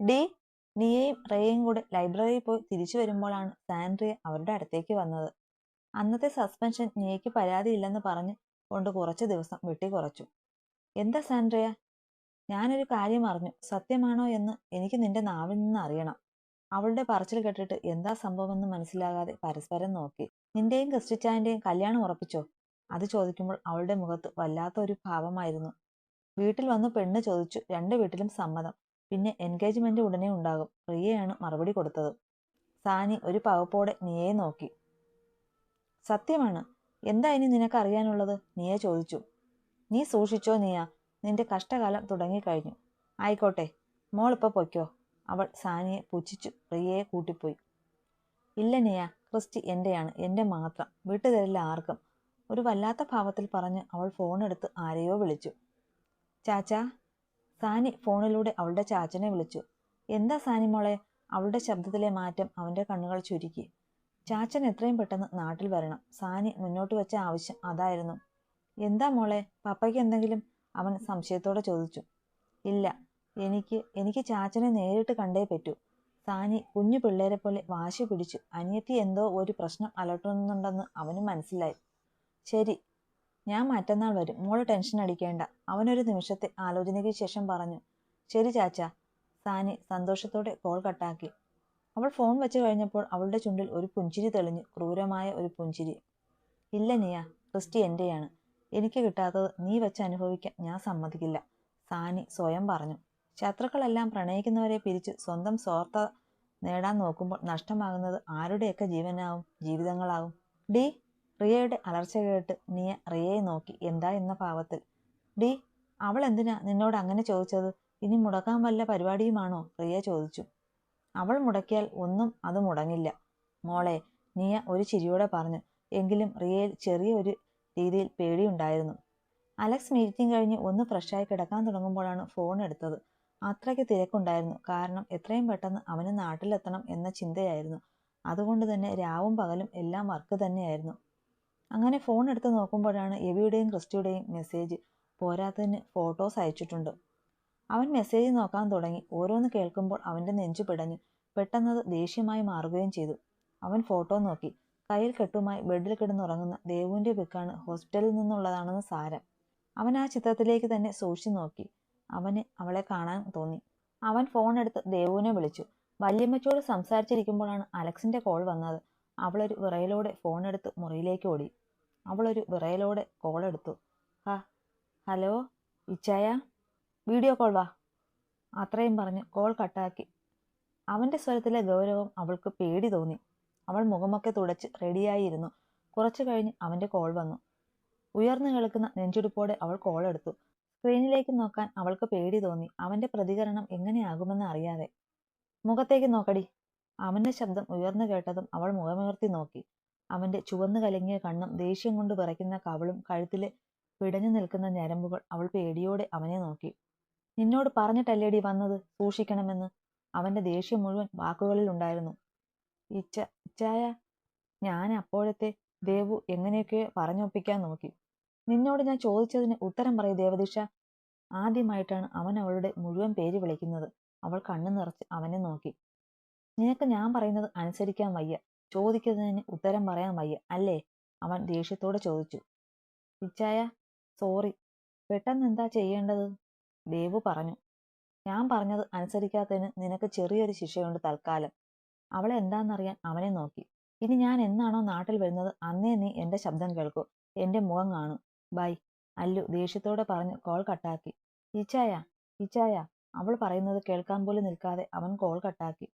D നിയയും റേയും കൂടെ ലൈബ്രറിയിൽ പോയി തിരിച്ചു വരുമ്പോഴാണ് സാൻഡ്രിയ അവരുടെ അടുത്തേക്ക് വന്നത്. അന്നത്തെ സസ്പെൻഷൻ നീയ്ക്ക് പരാതിയില്ലെന്ന് പറഞ്ഞ് കൊണ്ട് കുറച്ച് ദിവസം വെട്ടി കുറച്ചു. എന്താ സാൻഡ്രിയ? ഞാനൊരു കാര്യം അറിഞ്ഞു. സത്യമാണോ എന്ന് എനിക്ക് നിന്റെ നാവിൽ നിന്ന് അറിയണം. അവളുടെ പറച്ചിൽ കേട്ടിട്ട് എന്താ സംഭവമെന്ന് മനസ്സിലാകാതെ പരസ്പരം നോക്കി. നിന്റെയും ക്രിസ്റ്റിച്ചാന്റെയും കല്യാണം ഉറപ്പിച്ചോ? അത് ചോദിക്കുമ്പോൾ അവളുടെ മുഖത്ത് വല്ലാത്ത ഒരു ഭാവമായിരുന്നു. വീട്ടിൽ വന്ന് പെണ്ണ് ചോദിച്ചു. രണ്ട് വീട്ടിലും സമ്മതം. പിന്നെ എൻഗേജ്മെന്റ് ഉടനെ ഉണ്ടാകും. റിയയാണ് മറുപടി കൊടുത്തത്. സാനി ഒരു പകപ്പോടെ നീയെ നോക്കി. സത്യമാണ്. എന്താ ഇനി നിനക്കറിയാനുള്ളത്? നീയെ ചോദിച്ചു. നീ സൂക്ഷിച്ചോ നീയ. നിന്റെ കഷ്ടകാലം തുടങ്ങിക്കഴിഞ്ഞു. ആയിക്കോട്ടെ. മോളിപ്പോ പൊയ്ക്കോ. അവൾ സാനിയെ പുച്ഛിച്ചു. റിയയെ കൂട്ടിപ്പോയി. ഇല്ല നീയ. ക്രിസ്റ്റി എന്റെയാണ്. എന്റെ മാത്രം. വിട്ടുതരില്ല ആർക്കും. ഒരു വല്ലാത്ത ഭാവത്തിൽ പറഞ്ഞ് അവൾ ഫോണെടുത്ത് ആരെയോ വിളിച്ചു. ചാച്ചാ സാനി ഫോണിലൂടെ അവളുടെ ചാച്ചനെ വിളിച്ചു. എന്താ സാനി മോളെ? അവളുടെ ശബ്ദത്തിലെ മാറ്റം അവന്റെ കണ്ണുകൾ ചുരുക്കി. ചാച്ചൻ എത്രയും പെട്ടെന്ന് നാട്ടിൽ വരണം. സാനി മുന്നോട്ട് വെച്ച ആവശ്യം അതായിരുന്നു. എന്താ മോളെ? പപ്പയ്ക്ക് എന്തെങ്കിലും? അവൻ സംശയത്തോടെ ചോദിച്ചു. ഇല്ല. എനിക്ക് എനിക്ക് ചാച്ചനെ നേരിട്ട് കണ്ടേ പറ്റൂ. സാനി കുഞ്ഞു പിള്ളേരെ പോലെ വാശി പിടിച്ചു. അനിയത്തി എന്തോ ഒരു പ്രശ്നം അലട്ടുന്നുണ്ടെന്ന് അവന് മനസ്സിലായി. ശരി. ഞാൻ മറ്റന്നാൾ വരും. മോൾ ടെൻഷൻ അടിക്കേണ്ട. അവനൊരു നിമിഷത്തെ ആലോചനയ്ക്ക് ശേഷം പറഞ്ഞു. ശരി ചാച്ച. സാനി സന്തോഷത്തോടെ കോൾ കട്ടാക്കി അവൾ ഫോൺ വെച്ച് കഴിഞ്ഞപ്പോൾ അവളുടെ ചുണ്ടിൽ ഒരു പുഞ്ചിരി തെളിഞ്ഞു. ക്രൂരമായ ഒരു പുഞ്ചിരി. ഇല്ല നിയ ക്രിസ്റ്റി എന്റെയാണ് എനിക്ക് കിട്ടാത്തത് നീ വെച്ച് അനുഭവിക്കാൻ ഞാൻ സമ്മതിക്കില്ല. സാനി സ്വയം പറഞ്ഞു. ശത്രുക്കളെല്ലാം പ്രണയിക്കുന്നവരെ പിരിച്ച് സ്വന്തം സ്വാർത്ഥ നേടാൻ നോക്കുമ്പോൾ നഷ്ടമാകുന്നത് ആരുടെയൊക്കെ ജീവനാവും? ജീവിതങ്ങളാവും. ഡി റിയയുടെ അലർച്ച കേട്ട് നിയ റിയയെ നോക്കി. എന്താ എന്ന ഭാവത്തിൽ ഡി അവൾ എന്തിനാ നിന്നോട് അങ്ങനെ ചോദിച്ചത്? ഇനി മുടക്കാൻ വല്ല പരിപാടിയുമാണോ? റിയ ചോദിച്ചു. അവൾ മുടക്കിയാൽ ഒന്നും അത് മുടങ്ങില്ല. മോളെ നീയ ഒരു ചിരിയോടെ പറഞ്ഞു. എങ്കിലും റിയയിൽ ചെറിയ ഒരു രീതിയിൽ പേടിയുണ്ടായിരുന്നു. അലക്സ് മീറ്റിംഗ് കഴിഞ്ഞ് ഒന്ന് ഫ്രഷായി കിടക്കാൻ തുടങ്ങുമ്പോഴാണ് ഫോൺ എടുത്തത്. അത്രയ്ക്ക് തിരക്കുണ്ടായിരുന്നു. കാരണം എത്രയും പെട്ടെന്ന് അവന് നാട്ടിലെത്തണം എന്ന ചിന്തയായിരുന്നു. അതുകൊണ്ട് തന്നെ രാവും പകലും എല്ലാം വർക്ക് തന്നെയായിരുന്നു. അങ്ങനെ ഫോൺ എടുത്ത് നോക്കുമ്പോഴാണ് എവിയുടെയും ക്രിസ്റ്റിയുടെയും മെസ്സേജ് പോരാത്തതിന് ഫോട്ടോസ് അയച്ചിട്ടുണ്ട്. അവൻ മെസ്സേജ് നോക്കാൻ തുടങ്ങി. ഓരോന്ന് കേൾക്കുമ്പോൾ അവന്റെ നെഞ്ചു പിടഞ്ഞു. പെട്ടെന്നത് ദേഷ്യമായി മാറുകയും ചെയ്തു. അവൻ ഫോട്ടോ നോക്കി. കയ്യിൽ കെട്ടുമായി ബെഡിൽ കിടന്നുറങ്ങുന്ന ദേവുവിന്റെ പിക്കാണ് ഹോസ്പിറ്റലിൽ നിന്നുള്ളതാണെന്ന് സാരം. അവൻ ആ ചിത്രത്തിലേക്ക് തന്നെ സൂക്ഷിച്ചു നോക്കി. അവന് അവളെ കാണാൻ തോന്നി. അവൻ ഫോൺ എടുത്ത് ദേവുവിനെ വിളിച്ചു. വല്യമ്മച്ചോട് സംസാരിച്ചിരിക്കുമ്പോഴാണ് അലക്സിന്റെ കോൾ വന്നത്. അവളൊരു വിറയലോടെ ഫോണെടുത്ത് മുറിയിലേക്ക് ഓടി. അവളൊരു വിറയലോടെ കോളെടുത്തു ഹാ ഹലോ ഇച്ചായ വീഡിയോ കോൾ വാ. അത്രയും പറഞ്ഞ് കോൾ കട്ടാക്കി. അവന്റെ സ്വരത്തിലെ ഗൗരവം അവൾക്ക് പേടി തോന്നി. അവൾ മുഖമൊക്കെ തുടച്ച് റെഡിയായിരുന്നു കുറച്ചു കഴിഞ്ഞ് അവന്റെ കോൾ വന്നു. ഉയർന്നു കേൾക്കുന്ന നെഞ്ചുടുപ്പോടെ അവൾ കോൾ എടുത്തു. സ്ക്രീനിലേക്ക് നോക്കാൻ അവൾക്ക് പേടി തോന്നി. അവന്റെ പ്രതികരണം എങ്ങനെയാകുമെന്ന് അറിയാതെ. മുഖത്തേക്ക് നോക്കടി അവന്റെ ശബ്ദം ഉയർന്നു കേട്ടതും അവൾ മുഖമുയർത്തി നോക്കി. അവന്റെ ചുവന്നു കലങ്ങിയ കണ്ണും ദേഷ്യം കൊണ്ട് വിറയ്ക്കുന്ന കവളും കഴുത്തിലെ പിടഞ്ഞു നിൽക്കുന്ന ഞരമ്പുകൾ അവൾ പേടിയോടെ അവനെ നോക്കി. നിന്നോട് പറഞ്ഞിട്ടല്ലേടി വന്നത്? സൂക്ഷിക്കണമെന്ന്. അവന്റെ ദേഷ്യം മുഴുവൻ വാക്കുകളിൽ ഉണ്ടായിരുന്നു. ഇച്ച ഇച്ചായ ഞാൻ അപ്പോഴത്തെ ദേവു എങ്ങനെയൊക്കെ പറഞ്ഞൊപ്പിക്കാൻ നോക്കി. നിന്നോട് ഞാൻ ചോദിച്ചതിന് ഉത്തരം പറയൂ ദേവദിഷ ആദ്യമായിട്ടാണ് അവൻ അവളുടെ മുഴുവൻ പേര് വിളിക്കുന്നത്. അവൾ കണ്ണു നിറച്ച് അവനെ നോക്കി. നിനക്ക് ഞാൻ പറയുന്നത് അനുസരിക്കാൻ വയ്യ. ചോദിക്കുന്നതിന് ഉത്തരം പറയാൻ വയ്യ. അല്ലേ? അവൻ ദേഷ്യത്തോടെ ചോദിച്ചു. പിച്ചായ സോറി. പെട്ടെന്ന് എന്താ ചെയ്യേണ്ടത്? ദേവു പറഞ്ഞു. ഞാൻ പറഞ്ഞത് അനുസരിക്കാത്തതിന് നിനക്ക് ചെറിയൊരു ശിക്ഷയുണ്ട് തൽക്കാലം. അവളെ എന്താണെന്നറിയാൻ അവനെ നോക്കി. ഇനി ഞാൻ എന്നാണോ നാട്ടിൽ വരുന്നത്? അന്നേ നീ എന്റെ ശബ്ദം കേൾക്കൂ. എന്റെ മുഖം കാണൂ. ബൈ. അല്ലു ദേഷ്യത്തോടെ പറഞ്ഞ് കോൾ കട്ടാക്കി. ഇച്ചായ ഇച്ചായ. അവൾ പറയുന്നത് കേൾക്കാൻ പോലും നിൽക്കാതെ അവൻ കോൾ കട്ടാക്കി.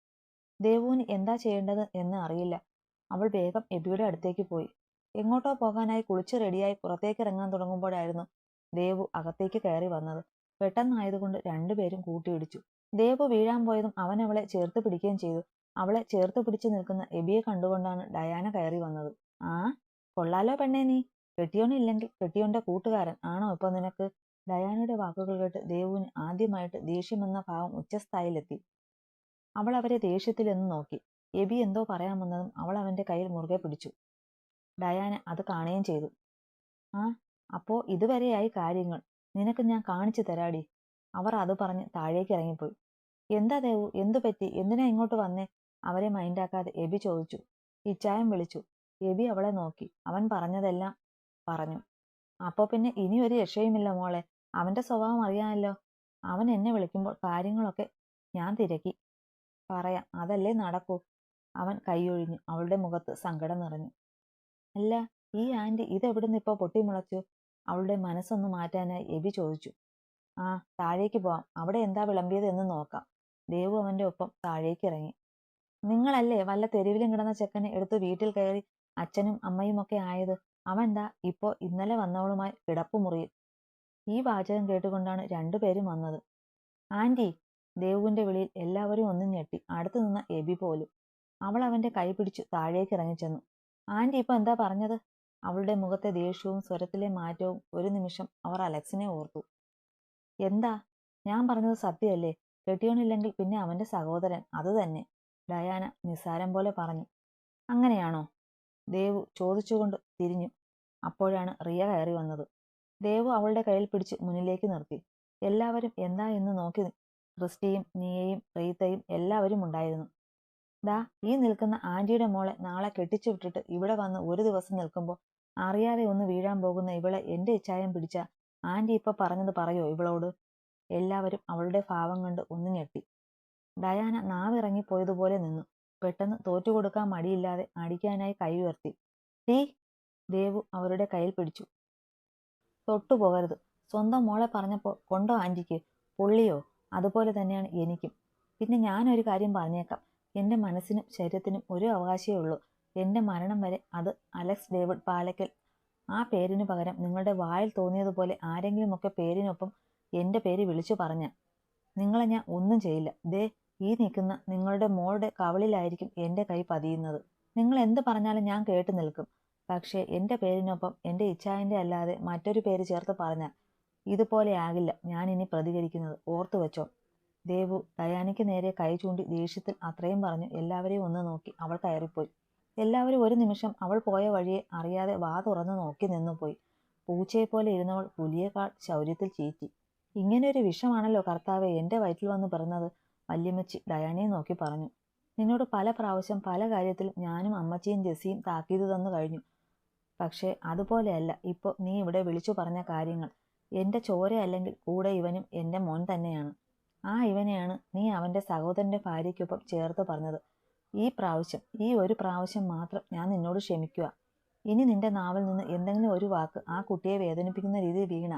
ദേവുവിന് എന്താ ചെയ്യേണ്ടത് എന്ന് അറിയില്ല. അവൾ വേഗം എബിയുടെ അടുത്തേക്ക് പോയി. എങ്ങോട്ടോ പോകാനായി കുളിച്ച് റെഡിയായി പുറത്തേക്ക് ഇറങ്ങാൻ തുടങ്ങുമ്പോഴായിരുന്നു ദേവു അകത്തേക്ക് കയറി വന്നത്. പെട്ടെന്നായതുകൊണ്ട് രണ്ടുപേരും കൂട്ടിയിടിച്ചു. ദേവു വീഴാൻ പോയതും അവൻ അവളെ ചേർത്ത് പിടിക്കുകയും ചെയ്തു. അവളെ ചേർത്ത് പിടിച്ചു നിൽക്കുന്ന എബിയെ കണ്ടുകൊണ്ടാണ് ഡയാന കയറി വന്നത്. ആ കൊള്ളാലോ പെണ്ണേ നീ. കെട്ടിയോണില്ലെങ്കിൽ കെട്ടിയോന്റെ കൂട്ടുകാരൻ ആണോ ഇപ്പൊ നിനക്ക്? ഡയാനയുടെ വാക്കുകൾ കേട്ട് ദേവുവിന് ആദ്യമായിട്ട് ദേഷ്യമെന്ന ഭാവം ഉച്ചസ്ഥായിലെത്തി. അവൾ അവരെ ദേഷ്യത്തിൽ എന്ന് നോക്കി. എബി എന്തോ പറയാൻ വന്നതും അവൾ അവന്റെ കയ്യിൽ മുറുകെ പിടിച്ചു. ഡയാന അത് കാണുകയും ചെയ്തു. ആ അപ്പോ ഇതുവരെയായി കാര്യങ്ങൾ. നിനക്ക് ഞാൻ കാണിച്ചു തരാടി. അവർ അത് പറഞ്ഞ് താഴേക്ക് ഇറങ്ങിപ്പോയി. എന്താ ദേവു? എന്തു പറ്റി? എന്തിനാ ഇങ്ങോട്ട് വന്നേ? അവരെ മൈൻഡാക്കാതെ എബി ചോദിച്ചു. ഇച്ചായം വിളിച്ചു. എബി അവളെ നോക്കി. അവൻ പറഞ്ഞതെല്ലാം പറഞ്ഞു. അപ്പോ പിന്നെ ഇനി ഒരു രക്ഷയുമില്ല മോളെ. അവന്റെ സ്വഭാവം അറിയാമല്ലോ. അവൻ എന്നെ വിളിക്കുമ്പോൾ കാര്യങ്ങളൊക്കെ ഞാൻ തിരക്കി. പറയാം അതല്ലേ നടക്കൂ. അവൻ കൈയൊഴിഞ്ഞു അവളുടെ മുഖത്ത് സങ്കടം നിറഞ്ഞു. അല്ല ഈ ആന്റി ഇതെവിടുന്ന് ഇപ്പോൾ പൊട്ടിമുളച്ചു? അവളുടെ മനസ്സൊന്ന് മാറ്റാനായി എബി ചോദിച്ചു. ആ താഴേക്ക് പോവാം. അവിടെ എന്താ വിളമ്പിയത് എന്ന് നോക്കാം. ദേവു അവന്റെ ഒപ്പം താഴേക്ക് ഇറങ്ങി. നിങ്ങളല്ലേ വല്ല തെരുവിലും കിടന്ന ചെക്കനെ എടുത്ത് വീട്ടിൽ കയറി അച്ഛനും അമ്മയും ഒക്കെ ആയത്? അവൻ എന്താ ഇപ്പോ ഇന്നലെ വന്നവളുമായി കിടപ്പുമുറിയിൽ? ഈ വാചകം കേട്ടുകൊണ്ടാണ് രണ്ടുപേരും വന്നത്. ആന്റി ദേവുവിന്റെ വിളിയിൽ എല്ലാവരും ഒന്നു ഞെട്ടി. അടുത്തു നിന്ന എബി പോലും. അവൾ അവന്റെ കൈ പിടിച്ചു താഴേക്ക് ഇറങ്ങിച്ചെന്നു. ആന്റി ഇപ്പൊ എന്താ പറഞ്ഞത്? അവളുടെ മുഖത്തെ ദേഷ്യവും സ്വരത്തിലെ മാറ്റവും ഒരു നിമിഷം അവർ അലക്സിനെ ഓർത്തു. എന്താ? ഞാൻ പറഞ്ഞത് സത്യമല്ലേ കെട്ടിയോണില്ലെങ്കിൽ പിന്നെ അവന്റെ സഹോദരൻ അത് തന്നെ ഡയാന നിസാരം പോലെ പറഞ്ഞു. അങ്ങനെയാണോ? ദേവു ചോദിച്ചുകൊണ്ട് തിരിഞ്ഞു. അപ്പോഴാണ് റിയ കയറി വന്നത്. ദേവു അവളുടെ കയ്യിൽ പിടിച്ച് മുന്നിലേക്ക് നിർത്തി. എല്ലാവരും എന്താ എന്ന് നോക്കി ക്രിസ്റ്റിയും നീയയും റീത്തയും എല്ലാവരും ഉണ്ടായിരുന്നു. ദാ ഈ നിൽക്കുന്ന ആന്റിയുടെ മോളെ നാളെ കെട്ടിച്ചു വിട്ടിട്ട് ഇവിടെ വന്ന് ഒരു ദിവസം നിൽക്കുമ്പോൾ അറിയാതെ ഒന്ന് വീഴാൻ പോകുന്ന ഇവളെ എന്റെ ഇച്ഛായം പിടിച്ച ആന്റി ഇപ്പൊ പറഞ്ഞത് പറയോ ഇവളോട്? എല്ലാവരും അവളുടെ ഭാവം കണ്ട് ഒന്ന് ഞെട്ടി. ഡയാന നാവിറങ്ങിപ്പോയതുപോലെ നിന്നു. പെട്ടെന്ന് തോറ്റുകൊടുക്കാൻ മടിയില്ലാതെ അടിക്കാനായി കൈ ഉയർത്തി. ടീ ദേവു അവരുടെ കയ്യിൽ പിടിച്ചു. തൊട്ടുപോകരുത്. സ്വന്തം മോളെ പറഞ്ഞപ്പോൾ കൊണ്ടോ ആന്റിക്ക്? പുള്ളിയോ? അതുപോലെ തന്നെയാണ് എനിക്കും. പിന്നെ ഞാനൊരു കാര്യം പറഞ്ഞേക്കാം. എന്റെ മനസ്സിനും ശരീരത്തിനും ഒരു അവകാശമേ ഉള്ളൂ. എന്റെ മരണം വരെ അത് അലക്സ് ഡേവിഡ് പാലക്കൽ. ആ പേരിനു പകരം നിങ്ങളുടെ വായിൽ തോന്നിയതുപോലെ ആരെങ്കിലുമൊക്കെ പേരിനൊപ്പം എന്റെ പേര് വിളിച്ചു പറഞ്ഞ നിങ്ങളെ ഞാൻ ഒന്നും ചെയ്യില്ല. ദേ ഈ നിൽക്കുന്ന നിങ്ങളുടെ മോളുടെ കവളിലായിരിക്കും എന്റെ കൈ പതിയുന്നത്. നിങ്ങൾ എന്ത് പറഞ്ഞാലും ഞാൻ കേട്ടു നിൽക്കും. പക്ഷേ എന്റെ പേരിനൊപ്പം എന്റെ ഇച്ഛായന്റെ അല്ലാതെ മറ്റൊരു പേര് ചേർത്ത് പറഞ്ഞാൽ ഇതുപോലെ ആകില്ല. ഞാൻ ഇനി പ്രതികരിക്കുന്നത് ഓർത്തു വെച്ചോ? ദേവു ഡയാനയ്ക്ക് നേരെ കൈ ചൂണ്ടി ദേഷ്യത്തിൽ അത്രയും പറഞ്ഞു. എല്ലാവരെയും ഒന്ന് നോക്കി. അവൾ കയറിപ്പോയി. എല്ലാവരും ഒരു നിമിഷം അവൾ പോയ വഴിയെ അറിയാതെ വാ തുറന്നു നോക്കി നിന്നു നിന്നുപോയി പൂച്ചയെപ്പോലെ ഇരുന്നവൾ പുലിയേക്കാൾ ശൗര്യത്തിൽ ചീറ്റി. ഇങ്ങനെയൊരു വിഷമാണല്ലോ കർത്താവ് എന്റെ വയറ്റിൽ വന്ന് പിറന്നത്? വല്യമ്മച്ചി ഡയാനയെ നോക്കി പറഞ്ഞു. നിന്നോട് പല പ്രാവശ്യം പല കാര്യത്തിലും ഞാനും അമ്മച്ചിയും ജെസ്സിയും താക്കീത് തന്നു കഴിഞ്ഞു. പക്ഷേ അതുപോലെയല്ല. ഇപ്പോൾ നീ ഇവിടെ വിളിച്ചു പറഞ്ഞ കാര്യങ്ങൾ. എന്റെ ചോര അല്ലെങ്കിൽ കൂടെ ഇവനും എന്റെ മോൻ തന്നെയാണ്. ആ ഇവനെയാണ് നീ അവന്റെ സഹോദരന്റെ ഭാര്യയ്ക്കൊപ്പം ചേർത്ത് പറഞ്ഞത്. ഈ പ്രാവശ്യം ഈ ഒരു പ്രാവശ്യം മാത്രം ഞാൻ നിന്നോട് ക്ഷമിക്കുക. ഇനി നിന്റെ നാവിൽ നിന്ന് എന്തെങ്കിലും ഒരു വാക്ക് ആ കുട്ടിയെ വേദനിപ്പിക്കുന്ന രീതിയിൽ വീണ.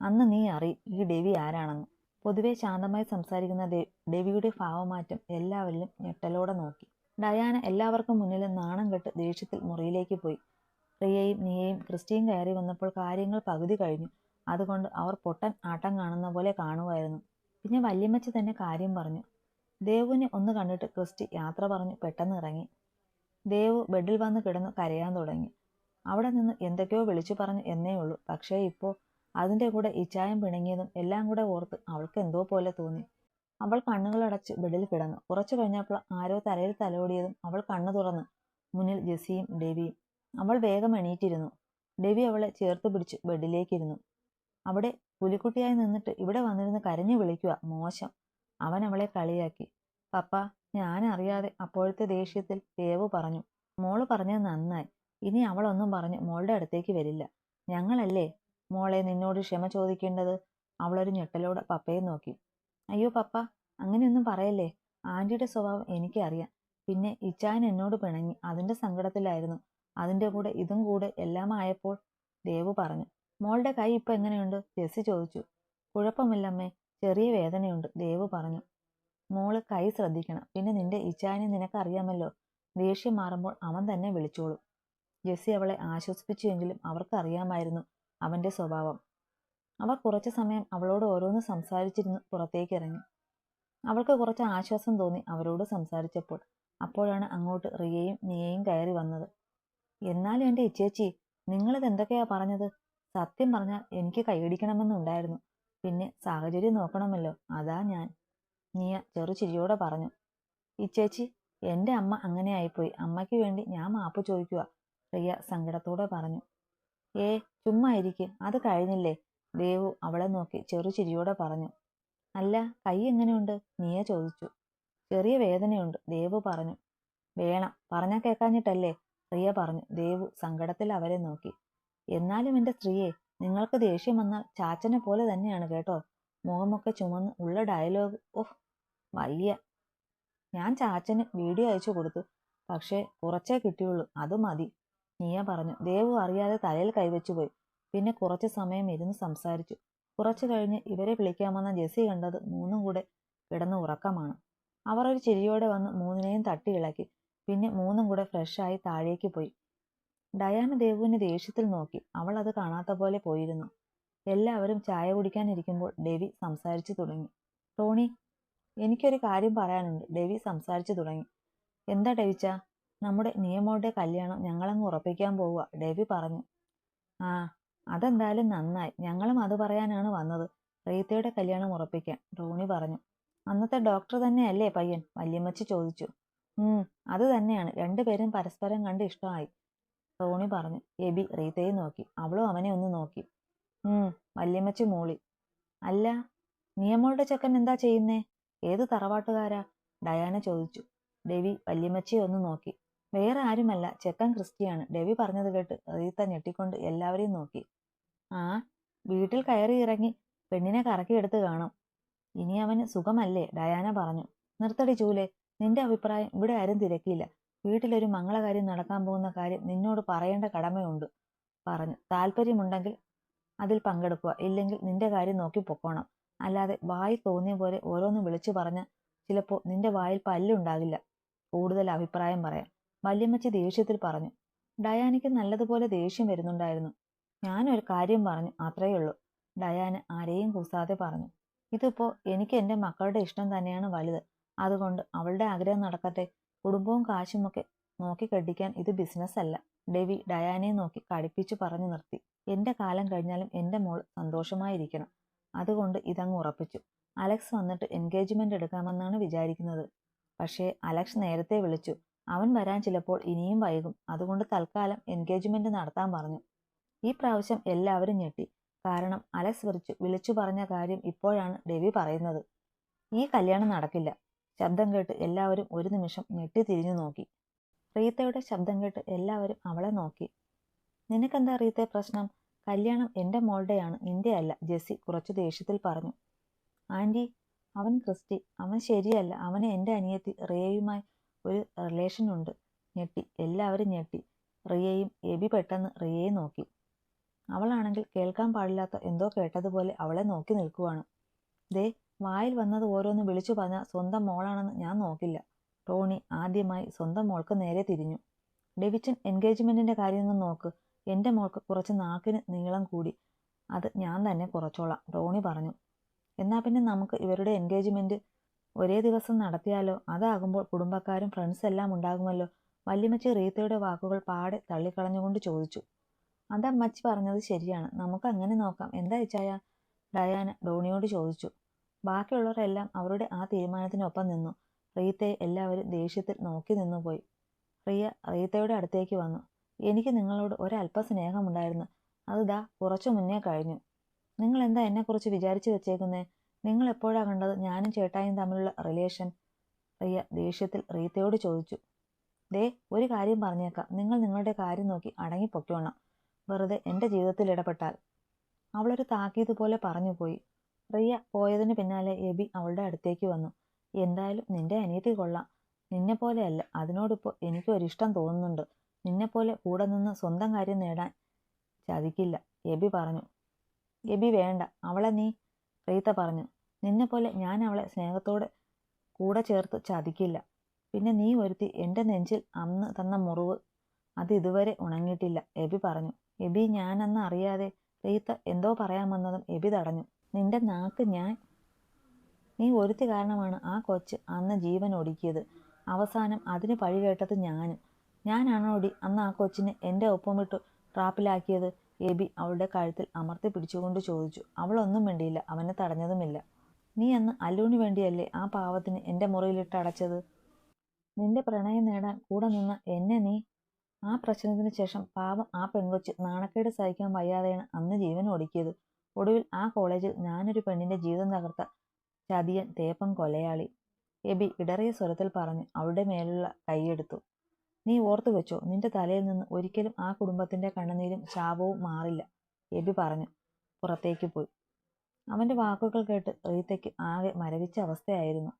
അന്ന് നീ അറിയും ഈ ഡെവി ആരാണെന്ന്. പൊതുവെ ശാന്തമായി സംസാരിക്കുന്ന ഡെവിയുടെ ഭാവമാറ്റം എല്ലാവരിലും ഞെട്ടലോടെ നോക്കി. ഡയാന എല്ലാവർക്കും മുന്നിൽ നാണം കെട്ട് ദേഷ്യത്തിൽ മുറിയിലേക്ക് പോയി. റിയയും നീയയും ക്രിസ്റ്റിയും കയറി വന്നപ്പോൾ കാര്യങ്ങൾ പകുതി കഴിഞ്ഞു. അതുകൊണ്ട് അവർ പൊട്ടൻ ആട്ടം കാണുന്ന പോലെ കാണുമായിരുന്നു പിന്നെ വല്യമ്മച്ചി തന്നെ കാര്യം പറഞ്ഞു. ദേവുവിനെ ഒന്ന് കണ്ടിട്ട് ക്രിസ്റ്റി യാത്ര പറഞ്ഞു പെട്ടെന്ന് ഇറങ്ങി. ദേവു ബെഡിൽ വന്ന് കിടന്ന് കരയാൻ തുടങ്ങി. അവിടെ നിന്ന് എന്തൊക്കെയോ വിളിച്ചു പറഞ്ഞു എന്നേ ഉള്ളൂ. പക്ഷേ ഇപ്പോൾ അതിന്റെ കൂടെ ഇച്ചായം പിണങ്ങിയതും എല്ലാം കൂടെ ഓർത്ത് അവൾക്ക് എന്തോ പോലെ തോന്നി. അവൾ കണ്ണുകളടച്ച് ബെഡിൽ കിടന്നു. കുറച്ചു കഴിഞ്ഞപ്പോൾ ആരോ തലയിൽ തലോടിയതും അവൾ കണ്ണു തുറന്നു മുന്നിൽ ജെസ്സിയും ഡെവിയും. അവൾ വേഗം എണീറ്റിരുന്നു. ഡെവി അവളെ ചേർത്ത് പിടിച്ച് ബെഡിലേക്കിരുന്നു. അവിടെ പുലിക്കുട്ടിയായി നിന്നിട്ട് ഇവിടെ വന്നിരുന്ന് കരഞ്ഞു വിളിക്കുക മോശം. അവൻ അവളെ കളിയാക്കി. പപ്പ ഞാൻ അറിയാതെ അപ്പോഴത്തെ ദേഷ്യത്തിൽ ദേവു പറഞ്ഞു. മോൾ പറഞ്ഞത് നന്നായി. ഇനി അവളൊന്നും പറഞ്ഞ് മോളുടെ അടുത്തേക്ക് വരില്ല. ഞങ്ങളല്ലേ മോളെ നിന്നോട് ക്ഷമ ചോദിക്കേണ്ടത്? അവളൊരു ഞെട്ടലോടെ പപ്പയെ നോക്കി. അയ്യോ പപ്പ അങ്ങനെയൊന്നും പറയല്ലേ? ആന്റിയുടെ സ്വഭാവം എനിക്കറിയാം. പിന്നെ ഇച്ചായൻ എന്നോട് പിണങ്ങി. അതിന്റെ സങ്കടത്തിലായിരുന്നു. അതിന്റെ കൂടെ ഇതും കൂടെ എല്ലാം ആയപ്പോൾ ദേവു പറഞ്ഞു. മോളുടെ കൈ ഇപ്പൊ എങ്ങനെയുണ്ട്? ജെസ്സി ചോദിച്ചു. കുഴപ്പമില്ലമ്മേ ചെറിയ വേദനയുണ്ട് ദേവ് പറഞ്ഞു. മോൾ കൈ ശ്രദ്ധിക്കണം. പിന്നെ നിന്റെ ഇച്ചായനെ നിനക്കറിയാമല്ലോ. ദേഷ്യം മാറുമ്പോൾ അവൻ തന്നെ വിളിച്ചോളും. ജെസ്സി അവളെ ആശ്വസിപ്പിച്ചുവെങ്കിലും അവർക്കറിയാമായിരുന്നു അവന്റെ സ്വഭാവം. അവർ കുറച്ച് സമയം അവളോട് ഓരോന്ന് സംസാരിച്ചിരുന്ന് പുറത്തേക്ക് ഇറങ്ങി. അവൾക്ക് കുറച്ച് ആശ്വാസം തോന്നി അവരോട് സംസാരിച്ചപ്പോൾ. അപ്പോഴാണ് അങ്ങോട്ട് റിയയും നീയയും കയറി വന്നത്. എന്നാലും എന്റെ ഇച്ചേച്ചി നിങ്ങളിത് എന്തൊക്കെയാ പറഞ്ഞത്? സത്യം പറഞ്ഞാൽ എനിക്ക് കൈയടിക്കണമെന്നുണ്ടായിരുന്നു പിന്നെ സാഹചര്യം നോക്കണമല്ലോ. അതാ ഞാൻ. നീയ ചെറു ചിരിയോടെ പറഞ്ഞു. ഇച്ചേച്ചി എന്റെ അമ്മ അങ്ങനെ ആയിപ്പോയി. അമ്മയ്ക്ക് വേണ്ടി ഞാൻ മാപ്പ് ചോദിക്കുക പ്രിയ സങ്കടത്തോടെ പറഞ്ഞു. ഏ ചുമ്മാ അത് കഴിഞ്ഞില്ലേ? ദേവു അവളെ നോക്കി ചെറു ചിരിയോടെ പറഞ്ഞു. അല്ല കൈ എങ്ങനെയുണ്ട്? നീയ ചോദിച്ചു. ചെറിയ വേദനയുണ്ട് ദേവു പറഞ്ഞു. വേണം. പറഞ്ഞാൽ കേൾക്കാഞ്ഞിട്ടല്ലേ? പ്രിയ പറഞ്ഞു. ദേവു സങ്കടത്തിൽ അവരെ നോക്കി. എന്നാലും എന്റെ സ്ത്രീയെ നിങ്ങൾക്ക് ദേഷ്യം വന്നാൽ ചാച്ചനെ പോലെ തന്നെയാണ് കേട്ടോ. മുഖമൊക്കെ ചുമന്ന് ഉള്ള ഡയലോഗ് ഓഹ് വയ്യ ഞാൻ ചാച്ചന് വീഡിയോ അയച്ചു കൊടുത്തു. പക്ഷേ കുറച്ചേ കിട്ടിയുള്ളൂ. അത് മതി. നീയ പറഞ്ഞു. ദേവു അറിയാതെ തലയിൽ കൈവച്ചു പോയി. പിന്നെ കുറച്ച് സമയം ഇരുന്ന് സംസാരിച്ചു. കുറച്ചു കഴിഞ്ഞ് ഇവരെ വിളിക്കാമെന്ന ജെസ്സി കണ്ടത് മൂന്നും കൂടെ കിടന്ന് ഉറക്കമാണ്. അവർ ഒരു ചിരിയോടെ വന്ന് മൂന്നിനെയും തട്ടി ഇളക്കി. പിന്നെ മൂന്നും കൂടെ ഫ്രഷായി താഴേക്ക് പോയി. ഡയാന ദേവുവിനെ ദേഷ്യത്തിൽ നോക്കി. അവൾ അത് കാണാത്ത പോലെ പോയിരുന്നു. എല്ലാവരും ചായ കുടിക്കാനിരിക്കുമ്പോൾ ഡെവി സംസാരിച്ചു തുടങ്ങി. ടോണി എനിക്കൊരു കാര്യം പറയാനുണ്ട്. ഡെവി സംസാരിച്ചു തുടങ്ങി. എന്താ ഡെവിച്ച നമ്മുടെ നിയമോടെ കല്യാണം ഞങ്ങളങ്ങ് ഉറപ്പിക്കാൻ പോവുക ഡെവി പറഞ്ഞു. ആ അതെന്തായാലും നന്നായി. ഞങ്ങളും അത് പറയാനാണ് വന്നത്. റീത്തയുടെ കല്യാണം ഉറപ്പിക്കാൻ ടോണി പറഞ്ഞു. അന്നത്തെ ഡോക്ടർ തന്നെയല്ലേ പയ്യൻ? വല്യമ്മച്ചി ചോദിച്ചു. ഉം അത് തന്നെയാണ്. രണ്ടുപേരും പരസ്പരം കണ്ട് ഇഷ്ടമായി. ടോണി പറഞ്ഞു. എബി റീത്തയെ നോക്കി. അവളും അവനെ ഒന്ന് നോക്കി. ഉം വല്യമ്മച്ചി മൂളി. അല്ല നിയമളുടെ ചെക്കൻ എന്താ ചെയ്യുന്നേ? ഏത് തറവാട്ടുകാരാ? ഡയാന ചോദിച്ചു. ഡെവി വല്യമ്മച്ചിയെ ഒന്ന് നോക്കി. വേറെ ആരുമല്ല. ചെക്കൻ ക്രിസ്റ്റിയാണ്. ഡെവി പറഞ്ഞത് കേട്ട് റീത്ത ഞെട്ടിക്കൊണ്ട് എല്ലാവരെയും നോക്കി. ആ വീട്ടിൽ കയറി ഇറങ്ങി പെണ്ണിനെ കറക്കിയെടുത്ത് കാണും. ഇനി അവന് സുഖമല്ലേ? ഡയാന പറഞ്ഞു. നിർത്തടി ചൂലെ. നിന്റെ അഭിപ്രായം ഇവിടെ ആരും തിരക്കിയില്ല. വീട്ടിലൊരു മംഗളകാര്യം നടക്കാൻ പോകുന്ന കാര്യം നിന്നോട് പറയേണ്ട കടമയുണ്ട്. പറഞ്ഞു. താല്പര്യമുണ്ടെങ്കിൽ അതിൽ പങ്കെടുക്കുക. ഇല്ലെങ്കിൽ നിന്റെ കാര്യം നോക്കി പൊക്കോണം. അല്ലാതെ വായി തോന്നിയ പോലെ ഓരോന്ന് വിളിച്ചു പറഞ്ഞ ചിലപ്പോൾ നിന്റെ വായിൽ പല്ലുണ്ടാകില്ല. കൂടുതൽ അഭിപ്രായം പറയാം. വല്യമ്മച്ചി ദേഷ്യത്തിൽ പറഞ്ഞു. ഡയാനയ്ക്ക് നല്ലതുപോലെ ദേഷ്യം വരുന്നുണ്ടായിരുന്നു. ഞാനൊരു കാര്യം പറഞ്ഞു. അത്രയേ ഉള്ളൂ. ഡയാന ആരെയും കൂസാതെ പറഞ്ഞു. ഇതിപ്പോ എനിക്ക് എന്റെ മക്കളുടെ ഇഷ്ടം തന്നെയാണ് വലുത്. അതുകൊണ്ട് അവളുടെ ആഗ്രഹം നടക്കട്ടെ കുടുംബവും കാശുമൊക്കെ നോക്കി കെട്ടിക്കാൻ ഇത് ബിസിനസ് അല്ല. ഡെവി ഡയാനെ നോക്കി കടുപ്പിച്ചു പറഞ്ഞു നിർത്തി. എന്റെ കാലം കഴിഞ്ഞാലും എന്റെ മോൾ സന്തോഷമായിരിക്കണം അതുകൊണ്ട് ഇതങ്ങ് ഉറപ്പിച്ചു. അലക്സ് വന്നിട്ട് എൻഗേജ്മെന്റ് എടുക്കാമെന്നാണ് വിചാരിക്കുന്നത്. പക്ഷേ അലക്സ് നേരത്തെ വിളിച്ചു. അവൻ വരാൻ ചിലപ്പോൾ ഇനിയും വൈകും. അതുകൊണ്ട് തൽക്കാലം എൻഗേജ്മെന്റ് നടത്താൻ പറഞ്ഞു. ഈ പ്രാവശ്യം എല്ലാവരും ഞെട്ടി. കാരണം അലക്സ് വിളിച്ചു വിളിച്ചു പറഞ്ഞ കാര്യം ഇപ്പോഴാണ് ഡെവി പറയുന്നത്. ഈ കല്യാണം നടക്കില്ല. ശബ്ദം കേട്ട് എല്ലാവരും ഒരു നിമിഷം ഞെട്ടി തിരിഞ്ഞു നോക്കി. റീത്തയുടെ ശബ്ദം കേട്ട് എല്ലാവരും അവളെ നോക്കി. നിനക്കെന്താ റീത്തെ പ്രശ്നം? കല്യാണം എന്റെ മോളുടെയാണ് നിന്റെ അല്ല ജെസ്സി കുറച്ചു ദേഷ്യത്തിൽ പറഞ്ഞു. ആന്റി അവൻ ക്രിസ്റ്റി. അവൻ ശരിയല്ല. അവന് എന്റെ അനിയത്തി റിയയുമായി ഒരു റിലേഷൻ ഉണ്ട് ഞെട്ടി. എല്ലാവരും ഞെട്ടി. റിയയും എബി പെട്ടെന്ന് റിയയെ നോക്കി. അവളാണെങ്കിൽ കേൾക്കാൻ പാടില്ലാത്ത എന്തോ കേട്ടതുപോലെ അവളെ നോക്കി നിൽക്കുവാണ്. ദേ വായിൽ വന്നത് ഓരോന്ന് വിളിച്ചു പറഞ്ഞാൽ സ്വന്തം മോളാണെന്ന് ഞാൻ നോക്കില്ല. ടോണി ആദ്യമായി സ്വന്തം മോൾക്ക് നേരെ തിരിഞ്ഞു. ഡെവിച്ചൻ എൻഗേജ്മെന്റിന്റെ കാര്യമൊന്നും നോക്ക്. എന്റെ മോൾക്ക് കുറച്ച് നാക്കിന് നീളം കൂടി. അത് ഞാൻ തന്നെ കുറച്ചോളാം ടോണി പറഞ്ഞു. എന്നാൽ പിന്നെ നമുക്ക് ഇവരുടെ എൻഗേജ്മെന്റ് ഒരേ ദിവസം നടത്തിയാലോ? അതാകുമ്പോൾ കുടുംബക്കാരും ഫ്രണ്ട്സ് എല്ലാം ഉണ്ടാകുമല്ലോ. വല്യമ്മച്ചി റീത്തയുടെ വാക്കുകൾ പാടെ തള്ളിക്കളഞ്ഞുകൊണ്ട് ചോദിച്ചു. അതമ്മച്ചി പറഞ്ഞത് ശരിയാണ്. നമുക്ക് അങ്ങനെ നോക്കാം. എന്താ ഇച്ചായ ഡയാന ഡോണിയോട് ചോദിച്ചു. ബാക്കിയുള്ളവരെല്ലാം അവരുടെ ആ തീരുമാനത്തിനൊപ്പം നിന്നു. റീത്തയെ എല്ലാവരും ദേഷ്യത്തിൽ നോക്കി നിന്നുപോയി റിയ റീത്തയുടെ അടുത്തേക്ക് വന്നു. എനിക്ക് നിങ്ങളോട് ഒരല്പ സ്നേഹമുണ്ടായിരുന്നു. അത് ദാ കുറച്ചു മുന്നേ കഴിഞ്ഞു. നിങ്ങൾ എന്താ എന്നെക്കുറിച്ച് വിചാരിച്ചു വെച്ചേക്കുന്നേ? നിങ്ങൾ എപ്പോഴാ കണ്ടത് ഞാനും ചേട്ടായും തമ്മിലുള്ള റിലേഷൻ? റിയ ദേഷ്യത്തിൽ റീത്തയോട് ചോദിച്ചു. ദേ ഒരു കാര്യം പറഞ്ഞേക്കാം. നിങ്ങൾ നിങ്ങളുടെ കാര്യം നോക്കി അടങ്ങി പൊക്കോണം വെറുതെ എന്റെ ജീവിതത്തിൽ ഇടപെട്ടാൽ. അവളൊരു താക്കീത് പോലെ പറഞ്ഞു പോയി റിയ പോയതിന് പിന്നാലെ എബി അവളുടെ അടുത്തേക്ക് വന്നു. എന്തായാലും നിന്റെ അനിയത്തി കൊള്ളാം. നിന്നെ പോലെയല്ല. അതിനോടിപ്പോൾ എനിക്ക് ഒരിഷ്ടം തോന്നുന്നുണ്ട്. നിന്നെപ്പോലെ കൂടെ നിന്ന് സ്വന്തം കാര്യം നേടാൻ ചതിക്കില്ല എബി പറഞ്ഞു. എബി വേണ്ട. അവളെ നീ റീത്ത പറഞ്ഞു. നിന്നെപ്പോലെ ഞാൻ അവളെ സ്നേഹത്തോടെ കൂടെ ചേർത്ത് ചതിക്കില്ല. പിന്നെ നീ ഒരുത്തി എന്റെ നെഞ്ചിൽ അന്ന് തന്ന മുറിവ് അത് ഇതുവരെ ഉണങ്ങിയിട്ടില്ല എബി പറഞ്ഞു. എബി ഞാനന്ന് അറിയാതെ റീത്ത എന്തോ പറയാമെന്നതും എബി തടഞ്ഞു. നിന്റെ നാക്ക് ഞാൻ നീ ഒരുത്തി കാരണമാണ് ആ കൊച്ച് അന്ന് ജീവൻ ഒടുക്കിയത്. അവസാനം അതിന് പഴി കേട്ടത് ഞാനും. ഞാനാണോടി അന്ന് ആ കൊച്ചിനെ എന്റെ ഒപ്പം വിട്ടു ട്രാപ്പിലാക്കിയത്? എബി അവളുടെ കഴുത്തിൽ അമർത്തി പിടിച്ചുകൊണ്ട് ചോദിച്ചു. അവളൊന്നും വേണ്ടിയില്ല അവനെ തടഞ്ഞതുമില്ല. നീ അന്ന് അല്ലൂന് വേണ്ടിയല്ലേ ആ പാവത്തിന് എന്റെ മുറിയിലിട്ട് അടച്ചത്? നിന്റെ പ്രണയം നേടാൻ കൂടെ നിന്ന എന്നെ നീ ആ പ്രശ്നത്തിന് ശേഷം പാവം ആ പെൺകൊച്ച് നാണക്കേട് സഹിക്കാൻ വയ്യാതെയാണ് അന്ന് ജീവൻ ഒടുക്കിയത്. ഒടുവിൽ ആ കോളേജിൽ ഞാനൊരു പെണ്ണിന്റെ ജീവിതം തകർത്ത ചതിയൻ തേപ്പൻ കൊലയാളി. എബി ഇടറിയ സ്വരത്തിൽ പറഞ്ഞു അവളുടെ മേലുള്ള കൈയെടുത്തു. നീ ഓർത്തു വെച്ചോ നിന്റെ തലയിൽ നിന്ന് ഒരിക്കലും ആ കുടുംബത്തിന്റെ കണ്ണുനീരും ശാപവും മാറില്ല എബി പറഞ്ഞു. പുറത്തേക്ക് പോയി. അവന്റെ വാക്കുകൾ കേട്ട് റീത്തയ്ക്ക് ആകെ മരവിച്ച അവസ്ഥയായിരുന്നു.